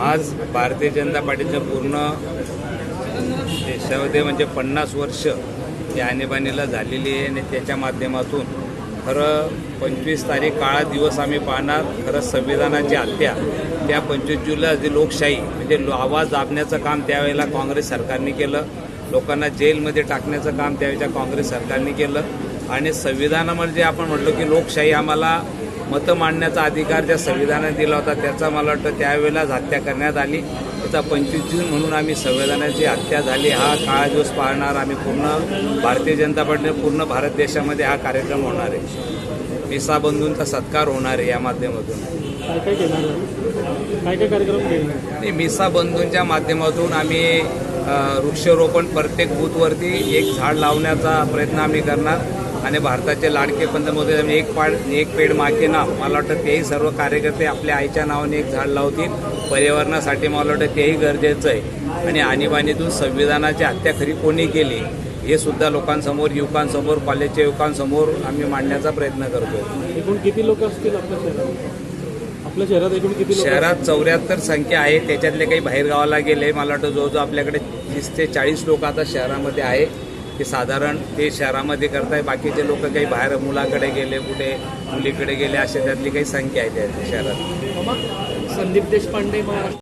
आज भारतीय जनता पार्टीचं पूर्ण देशामध्ये म्हणजे पन्नास वर्ष या आणीबाणीला झालेली आहे आणि त्याच्या माध्यमातून खरं पंचवीस तारीख काळा दिवस आम्ही पाहणार. खरं संविधानाची हत्या त्या पंचवीस जुलै जी लोकशाही म्हणजे लो- आवाज दाबण्याचं काम त्यावेळेला काँग्रेस सरकारने केलं. लोकांना जेलमध्ये टाकण्याचं काम त्यावेळेच्या काँग्रेस सरकारने केलं. आणि संविधानामध्ये आपण म्हटलो की लोकशाही आम्हाला मतं मांडण्याचा अधिकार ज्या संविधानाने दिला होता त्याचा मला वाटतं त्यावेळेलाच हत्या करण्यात आली. त्याचा पंचवीस जून म्हणून आम्ही संविधानाची हत्या झाली. हा काळा दिवस पाळणार आम्ही पूर्ण भारतीय जनता पार्टीने पूर्ण भारत देशामध्ये हा कार्यक्रम होणार आहे. मिसा बंधूंचा सत्कार होणार आहे या माध्यमातून. काय काय कार्यक्रम आणि मिसा बंधूंच्या माध्यमातून आम्ही वृक्षारोपण प्रत्येक बूथवरती एक झाड लावण्याचा प्रयत्न आम्ही करणार. आणि भारताचे लाडके पंतप्रधान आम्ही एक पाड एक पेड मागे नाव मला वाटतं तेही सर्व कार्यकर्ते आपल्या आईच्या नावाने एक झाड लावतील. पर्यावरणासाठी मला वाटतं तेही गरजेचं आहे. आणि आणीबाणीतून संविधानाची हत्या खरी कोणी केली हे सुद्धा लोकांसमोर युवकांसमोर कॉलेजच्या युवकांसमोर आम्ही मांडण्याचा प्रयत्न करतोय एकूण किती लोक असतील आपल्या शहरात? आपल्या शहरात एकूण किती शहरात चौऱ्याहत्तर संख्या आहे. त्याच्यातले काही बाहेर गावाला गेले मला वाटतं जवळजवळ आपल्याकडे तीस ते चाळीस लोक आता शहरामध्ये आहे. ते साधारण ते शहरामध्ये करताय बाकीचे लोक काही बाहेर मुलाकडे गेले कुठे मुलीकडे गेले अशा त्यातली काही संख्या आहे त्या शहरात. संदीप देशपांडे